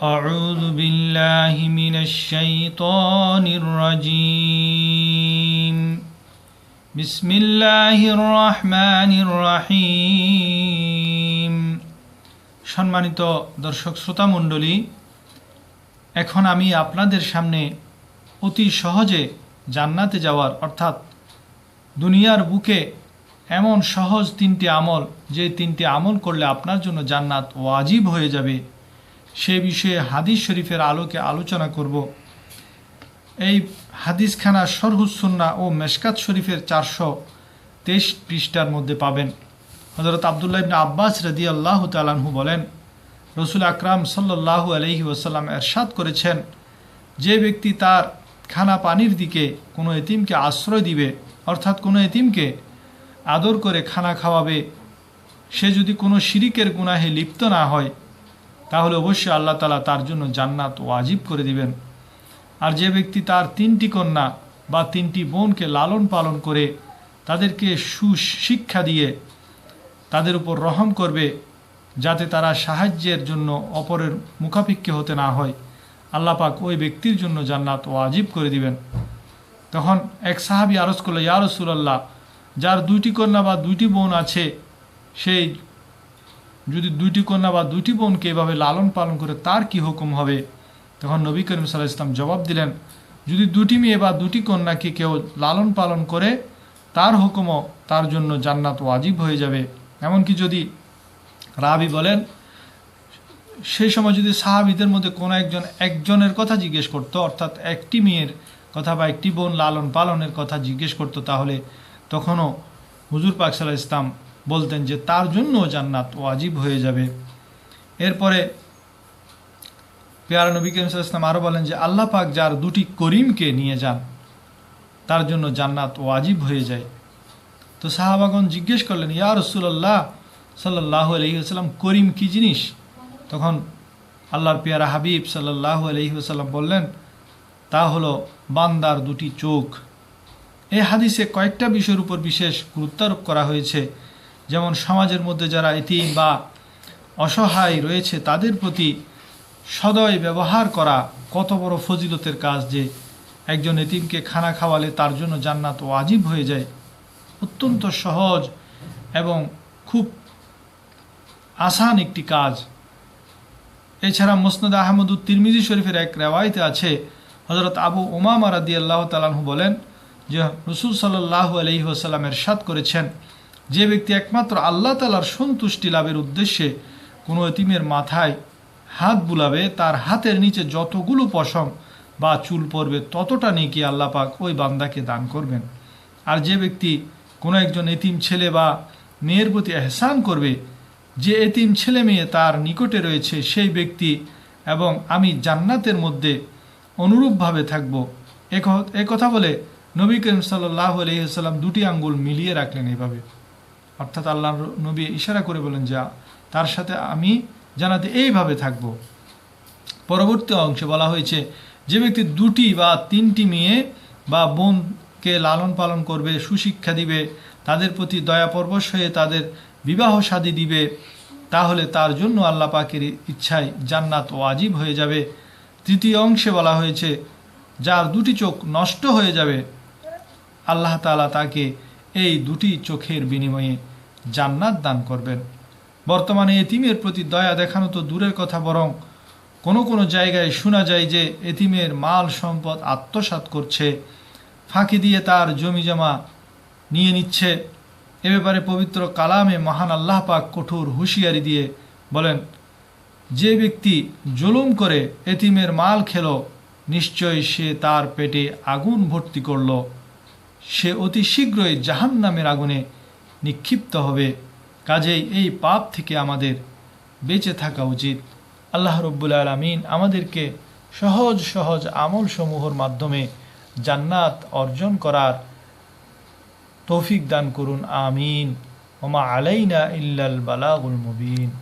أعوذ بالله من الشيطان الرجيم بسم الله الرحمن الرحيم সম্মানিত দর্শক শ্রোতা মণ্ডলী এখন আমি আপনাদের সামনে অতি সহজে জান্নাতে যাওয়ার অর্থাৎ দুনিয়ার বুকে এমন সহজ তিনটি আমল যে তিনটি আমল করলে আপনার জন্য জান্নাত ওয়াজিব হয়ে যাবে সে বিষয়ে হাদিস শরীফের আলোকে আলোচনা করব। এই হাদিসখানা সরহুসুন্না ও মেশকাত শরীফের চারশো তেইশ পৃষ্ঠার মধ্যে পাবেন। হজরত আবদুল্লাহ ইবনে আব্বাস রদি আল্লাহ তালাহু বলেন, রসুল আকরাম সাল্লাহ আলহি ওসাল্লাম এরশাদ করেছেন, যে ব্যক্তি তার খানা পানির দিকে কোনো এতিমকে আশ্রয় দিবে, অর্থাৎ কোনো এতিমকে আদর করে খানা খাওয়াবে, সে যদি কোনো শিরিকের গুনাহে লিপ্ত না হয় তাহলে অবশ্যই আল্লাহ তালা তার জন্য জান্নাত ওয়াজিব করে দিবেন। আর যে ব্যক্তি তার তিনটি কন্যা বা তিনটি বোনকে লালন পালন করে তাদেরকে সুশিক্ষা দিয়ে তাদের উপর রহম করবে, যাতে তারা সাহায্যের জন্য অপরের মুখাপিক্ষে হতে না হয়, আল্লাহ পাক ওই ব্যক্তির জন্য জান্নাত ওয়াজিব করে দিবেন। তখন এক সাহাবি আরজ করল, ইয়া রসুলাল্লাহ, যার দুইটি কন্যা বা দুইটি বোন আছে, সেই যদি দুইটি কন্যা বা দুইটি বোনকে এভাবে লালন পালন করে তার কি হুকুম হবে? তখন নবী করিম সাল্লাহ ইসলাম জবাব দিলেন, যদি দুটি মেয়ে বা দুটি কন্যাকে কেউ লালন পালন করে, তার হুকুমও তার জন্য জান্নাত ওয়াজিব হয়ে যাবে। এমনকি যদি রাবি বলেন সেই সময় যদি সাহাবিদের মধ্যে কোনো একজন একজনের কথা জিজ্ঞেস করতো, অর্থাৎ একটি মেয়ের কথা বা একটি বোন লালন পালনের কথা জিজ্ঞেস করতো, তাহলে তখনও হুজুর পাক সাল্লাহ ইসলাম বলতেন যে তার জন্য জান্নাত ওয়াজিব হয়ে যাবে। এরপরে পেয়ারা নবী করিম ইসলাম আরও বলেন যে আল্লাহ পাক যার দুটি করিমকে নিয়ে যান, তার জন্য জান্নাত ওয়াজিব হয়ে যায়। তো সাহাবাগন জিজ্ঞেস করলেন, ইয়া রসুল্লাহ সাল্লাহ আলহিহাস্লাম করিম কি জিনিস? তখন আল্লাহর পেয়ারা হাবিব সাল্লাহ আলহিহাস্লাম বললেন, তা হলো বান্দার দুটি চোখ। এই হাদিসে কয়েকটা বিষয়ের উপর বিশেষ গুরুত্বারোপ করা হয়েছে। যেমন সমাজের মধ্যে যারা এতিম বা অসহায় রয়েছে, তাদের প্রতি সদয় ব্যবহার করা কত বড় ফজিলতের কাজ যে একজন এতিমকে খানা খাওয়ালে তার জন্য জান্নাত ও ওয়াজিব হয়ে যায়। অত্যন্ত সহজ এবং খুব আসান একটি কাজ। এছাড়া মুসনদ আহমদুদ তিরমিজি শরীফের এক রেওয়ায়তে আছে হজরত আবু উমামা রাদি আল্লাহ তালাহু বলেন যে রসুল সাল্লাহ আলহি আসাল্লামের সাত করেছেন যে ব্যক্তি একমাত্র আল্লাহ তালার সন্তুষ্টি লাভের উদ্দেশ্যে কোনো এতিমের মাথায় হাত বুলাবে, তার হাতের নিচে যতগুলো পশম বা চুল পড়বে, ততটা নেকি আল্লাহ পাক ওই বান্দাকে দান করবেন। আর যে ব্যক্তি কোনো একজন এতিম ছেলে বা মেয়ের প্রতি এহসান করবে, যে এতিম ছেলে মেয়ে তার নিকটে রয়েছে, সেই ব্যক্তি এবং আমি জান্নাতের মধ্যে অনুরূপভাবে থাকব। কথা বলে নবী করিম সাল্লাহ আলহিহাল্লাম দুটি আঙ্গুল মিলিয়ে রাখলেন এইভাবে অর্থাৎ আল্লাহ নবী ইশারা করে বলেন, যা, তার সাথে আমি জানাতে এইভাবে থাকব। পরবর্তী অংশে বলা হয়েছে, যে ব্যক্তি দুটি বা তিনটি মেয়ে বা বোনকে লালন পালন করবে, সুশিক্ষা দিবে, তাদের প্রতি দয়া পরবশ হয়ে তাদের বিবাহ শাদী দিবে, তাহলে তার জন্য আল্লাহ পাকের ইচ্ছায় জান্নাত ওয়াজিব হয়ে যাবে। তৃতীয় অংশে বলা হয়েছে, যার দুটি চোখ নষ্ট হয়ে যাবে, আল্লাহ তালা তাকে এই দুটি চোখের বিনিময়ে জান্নাত দান করবেন। বর্তমানে এতিমের প্রতি দয়া দেখানো তো দূরের কথা বরং কোনো কোনো জায়গায় শোনা যায় যে এতিমের মাল সম্পদ আত্মসাত করছে, ফাঁকি দিয়ে তার জমি জমা নিয়ে নিচ্ছে। এ ব্যাপারে পবিত্র কালামে মহান আল্লাহ পাক কঠোর হুঁশিয়ারি দিয়ে বলেন, যে ব্যক্তি জুলুম করে এতিমের মাল খেল, নিশ্চয় সে তার পেটে আগুন ভর্তি করল। সে অতি শীঘ্রই জাহান নামের আগুনে নিক্ষিপ্ত হবে। কাজেই এই পাপ থেকে আমাদের বেঁচে থাকা উচিত। আল্লাহ রব্বুল আলমিন আমাদেরকে সহজ সহজ আমল সমূহর মাধ্যমে জান্নাত অর্জন করার তৌফিক দান করুন, আমিন। ওমা আলাইনা ইল্লাল বালাগুল মুবিন।